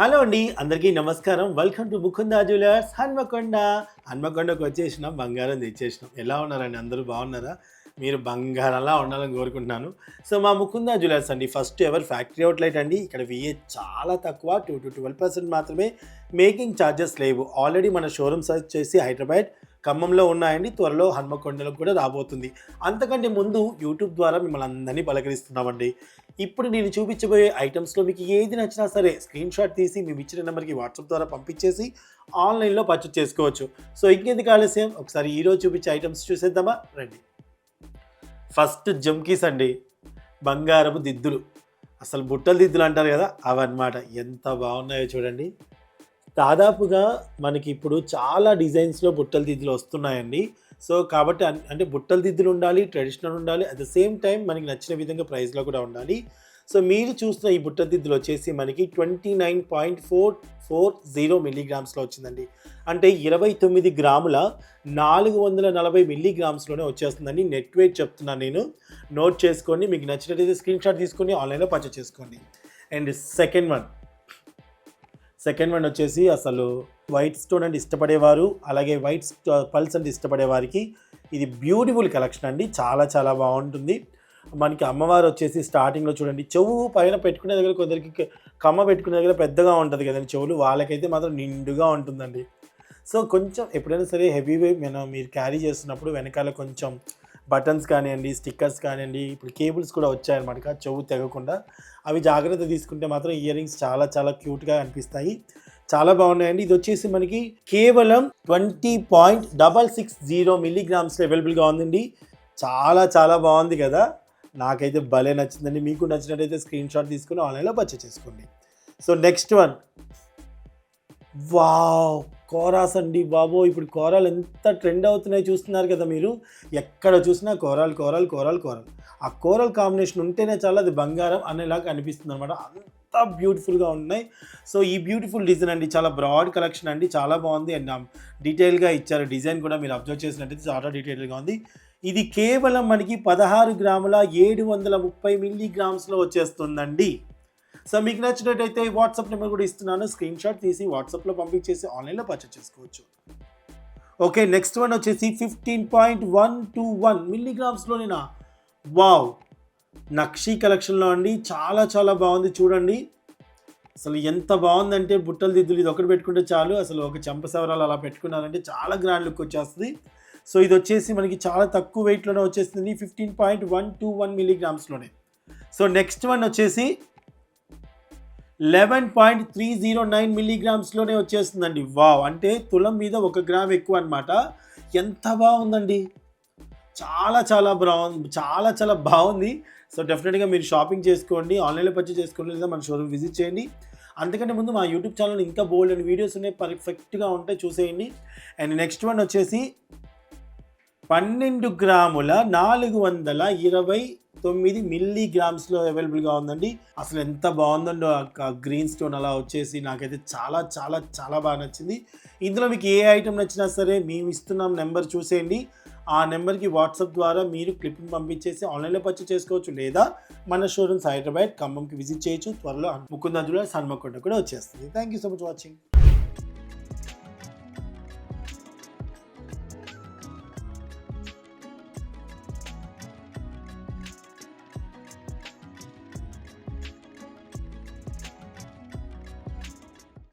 Hello అండి అందరికీ నమస్కారం. Welcome to Mukunda jewellers Hanmakonda. హన్మకొండకు వచ్చేసినాం బంగారం తెచ్చేసినాం. ఎలా ఉన్నారండి? అందరూ బాగున్నారా? మీరు బంగారంలా ఉండాలని కోరుకుంటున్నాను. సో మా ముకుందా జ్యువెలర్స్ అండి ఫస్ట్ ఎవర్ ఫ్యాక్టరీ అవుట్లెట్ అండి. ఇక్కడ విఏ చాలా తక్కువ టూ టు ట్వెల్వ్ పర్సెంట్ మాత్రమే మేకింగ్ ఛార్జెస్ లేవు. ఆల్రెడీ మన షోరూమ్స్ చేసి హైదరాబాద్ ఖమ్మంలో ఉన్నాయండి. త్వరలో హన్మకొండలో కూడా రాబోతుంది. అంతకంటే ముందు యూట్యూబ్ ద్వారా మిమ్మల్ని అందరినీ పలకరిస్తున్నామండి. ఇప్పుడు నేను చూపించబోయే ఐటమ్స్లో మీకు ఏది నచ్చినా సరే స్క్రీన్ షాట్ తీసి మేము ఇచ్చిన నెంబర్కి వాట్సాప్ ద్వారా పంపించేసి ఆన్లైన్లో పర్చేస్ చేసుకోవచ్చు. సో ఇంకెందుకు ఆలస్యం? ఒకసారి ఈరోజు చూపించే ఐటమ్స్ చూసేద్దామా? రండి. ఫస్ట్ జమ్కీస్ అండి. బంగారపు దిద్దులు. అసలు బుట్టలు దిద్దులు అంటారు కదా అవన్నమాట. ఎంత బాగున్నాయో చూడండి. దాదాపుగా మనకి ఇప్పుడు చాలా డిజైన్స్లో బుట్టల దిద్దులు వస్తున్నాయండి. సో కాబట్టి అంటే బుట్టల దిద్దులు ఉండాలి ట్రెడిషనల్ ఉండాలి అట్ ద సేమ్ టైం మనకి నచ్చిన విధంగా ప్రైస్లో కూడా ఉండాలి. సో మీరు చూస్తున్న ఈ బుట్టల దిద్దులు వచ్చేసి మనకి twenty nine point four four zero మిల్లీగ్రామ్స్లో వచ్చిందండి. అంటే ఇరవై తొమ్మిది గ్రాముల నాలుగు వందల నలభై మిల్లీగ్రామ్స్లోనే వచ్చేస్తుందండి. నెట్ వెయిట్ చెప్తున్నాను నేను. నోట్ చేసుకోండి మీకు నచ్చినట్టయితే స్క్రీన్ షాట్ తీసుకొని ఆన్లైన్లో పర్చేస్ చేసుకోండి. And second one. Second one వచ్చేసి అసలు వైట్ స్టోన్ అంటే ఇష్టపడేవారు అలాగే వైట్ పల్స్ అంటే ఇష్టపడే వారికి ఇది బ్యూటిఫుల్ కలెక్షన్ అండి. చాలా చాలా బాగుంటుంది. మనకి అమ్మవారు వచ్చేసి స్టార్టింగ్లో చూడండి చెవు పైన పెట్టుకునే దగ్గర కొందరికి కమ్మ పెట్టుకునే దగ్గర పెద్దగా ఉంటుంది కదండి చెవులు. వాళ్ళకైతే మాత్రం నిండుగా ఉంటుందండి. సో కొంచెం ఎప్పుడైనా సరే హెవీ మనం మీరు క్యారీ చేస్తున్నప్పుడు వెనకాల కొంచెం బటన్స్ కానివ్వండి స్టిక్కర్స్ కానివ్వండి ఇప్పుడు కేబుల్స్ కూడా వచ్చాయన్నమాట చెవు తెగకుండా. అవి జాగ్రత్త తీసుకుంటే మాత్రం ఇయర్ రింగ్స్ చాలా చాలా క్యూట్గా అనిపిస్తాయి. చాలా బాగున్నాయండి. ఇది వచ్చేసి మనకి కేవలం twenty point double six zero మిల్లీగ్రామ్స్లో అవైలబుల్గా ఉందండి. చాలా చాలా బాగుంది కదా. నాకైతే భలే నచ్చిందండి. మీకు నచ్చినట్టయితే స్క్రీన్ షాట్ తీసుకుని ఆన్లైన్లో పర్చేస్ చేసుకోండి. So next one. వావ్ కోరాస్ అండి బాబో. ఇప్పుడు కోరాలు ఎంత ట్రెండ్ అవుతున్నాయి చూస్తున్నారు కదా మీరు. ఎక్కడ చూసినా కోరాలు కోరాలు కోరాలు కోరాలు. ఆ కోరల్ కాంబినేషన్ ఉంటేనే చాలా అది బంగారం అనేలాగా అనిపిస్తుంది అనమాట అంత బ్యూటిఫుల్గా ఉన్నాయి. సో ఈ బ్యూటిఫుల్ డిజైన్ అండి చాలా బ్రాడ్ కలెక్షన్ అండి చాలా బాగుంది. అండ్ డీటెయిల్గా ఇచ్చారు డిజైన్ కూడా మీరు అబ్జర్వ్ చేసినట్టయితే చాలా డీటెయిల్గా ఉంది. ఇది కేవలం మనకి పదహారు గ్రాముల ఏడు వందల ముప్పై మిల్లీ గ్రామ్స్లో వచ్చేస్తుందండి. సో మీకు నచ్చినట్టయితే వాట్సాప్ నెంబర్ కూడా ఇస్తున్నాను. స్క్రీన్ షాట్ తీసి వాట్సాప్లో పంపించేసి ఆన్లైన్లో పర్చేస్ చేసుకోవచ్చు. ఓకే నెక్స్ట్ వన్ వచ్చేసి fifteen point one two one మిల్లీగ్రామ్స్లోనేనా wow నక్షీ కలెక్షన్లో అండి. చాలా చాలా బాగుంది. చూడండి. అసలు ఎంత బాగుందంటే బుట్టలు దిద్దులు ఇది ఒకటి పెట్టుకుంటే చాలు. అసలు ఒక చెంప సవరాలు అలా పెట్టుకున్నారంటే చాలా గ్రాండ్ లుక్ వచ్చేస్తుంది. సో ఇది వచ్చేసి మనకి చాలా తక్కువ వెయిట్లోనే వచ్చేస్తుంది fifteen point one two one మిల్లీగ్రామ్స్లోనే so next one వచ్చేసి eleven point three zero nine మిల్లీగ్రామ్స్లోనే వచ్చేస్తుందండి. వావ్. అంటే తులం మీద ఒక గ్రామ్ ఎక్కువ అనమాట ఎంత బాగుందండి. చాలా చాలా బాగుంది చాలా చాలా బాగుంది. సో డెఫినెట్గా మీరు షాపింగ్ చేసుకోండి. ఆన్లైన్లో పర్చేస్ చేసుకోండి. లేదా మన షోరూమ్ విజిట్ చేయండి. అంతకంటే ముందు మా యూట్యూబ్ ఛానల్ ఇంకా బోల్డ్ అని వీడియోస్ ఉన్నాయి. పర్ఫెక్ట్గా ఉంటాయి చూసేయండి. అండ్ నెక్స్ట్ వన్ వచ్చేసి పన్నెండు గ్రాముల నాలుగు వందల ఇరవై తొమ్మిది మిల్లీ గ్రామ్స్లో అవైలబుల్గా ఉందండి. అసలు ఎంత బాగుందండో ఆ గ్రీన్ స్టోన్ అలా వచ్చేసి నాకైతే చాలా చాలా చాలా బాగా నచ్చింది. ఇందులో మీకు ఏ ఐటమ్ నచ్చినా సరే మేము ఇస్తున్నాం నెంబర్ చూసేయండి. ఆ నెంబర్కి వాట్సాప్ ద్వారా మీరు క్లిప్పింగ్ పంపించేసి ఆన్లైన్లో పర్చేస్ చేసుకోవచ్చు లేదా మన షోరూమ్స్ హైదరాబాద్ ఖమ్మంకి విజిట్ చేయొచ్చు. త్వరలో ముకుందా జ్యువెలర్స్ హన్మకొండ కూడా వచ్చేస్తుంది. Thank you so much watching